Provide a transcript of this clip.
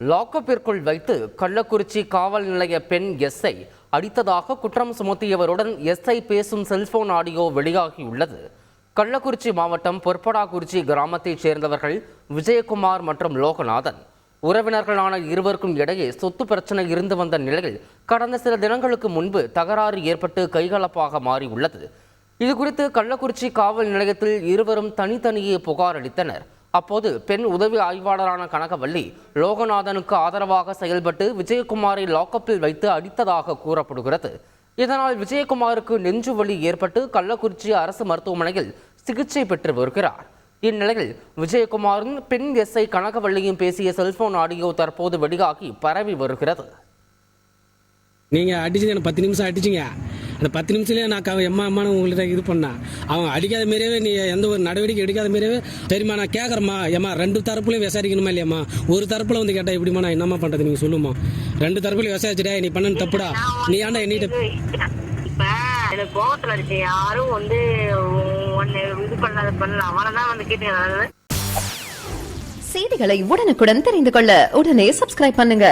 லாக்கப்பிற்குள் வைத்து கள்ளக்குறிச்சி காவல் நிலைய பெண் எஸ்ஐ அடித்ததாக குற்றம் சுமத்தியவருடன் எஸ்ஐ பேசும் செல்போன் ஆடியோ வெளியாகியுள்ளது. கள்ளக்குறிச்சி மாவட்டம் பொற்படாக்குறிச்சி கிராமத்தைச் சேர்ந்தவர்கள் விஜயகுமார் மற்றும் லோகநாதன். உறவினர்களான இருவருக்கும் இடையே சொத்து பிரச்சனை இருந்து வந்த நிலையில் கடந்த சில தினங்களுக்கு முன்பு தகராறு ஏற்பட்டு கைகலப்பாக மாறியுள்ளது. இதுகுறித்து கள்ளக்குறிச்சி காவல் நிலையத்தில் இருவரும் தனித்தனியே புகார் அளித்தனர். அப்போது பெண் உதவி ஆய்வாளரான கனகவள்ளி லோகநாதனுக்கு ஆதரவாக செயல்பட்டு விஜயகுமாரை லாக்கப்பில் வைத்து அடித்ததாக கூறப்படுகிறது. இதனால் விஜயகுமாருக்கு நெஞ்சு வலி ஏற்பட்டு கள்ளக்குறிச்சி அரசு மருத்துவமனையில் சிகிச்சை பெற்று வருகிறார். இந்நிலையில் விஜயகுமாரும் பெண் எஸ்ஐ கனகவள்ளியும் பேசிய செல்போன் ஆடியோ தற்போது வெளியாகி பரவி வருகிறது. நீங்க அடிச்சீங்க பத்து நிமிஷம் அடிச்சீங்க. அந்த பத்து நிமிஷத்துலயே நான் க- எம்மா அம்மானு உங்கள்கிட்ட இது பண்ணேன். அவன் அடிக்காத மாரியே நீ எந்த ஒரு நடவடிக்கை எடுக்காத மாரியே சரிம்மா நான் கேட்குறேம்மா ஏம்மா ரெண்டு தரப்புலையும் விசாரிக்கணுமா இல்லையாம்மா? ஒரு தரப்புல வந்து கேட்டா எப்படிம்மா நான் என்னம்மா பண்றது நீங்க சொல்லுமா ரெண்டு தரப்புலையும் விசாரிச்சுட்டா நீ பண்ணனு தப்புடா. நீ ஏன்டா என்னிட்ட இப்ப எனக்கு இருக்கு யாரும் வந்து ஒன்னு இது பண்ணாத பண்ணல. அவனதான் வந்து கேட்டு செய்திகளை உடனுக்குடன் தெரிந்து கொள்ள உடனே சப்ஸ்கிரைப் பண்ணுங்க.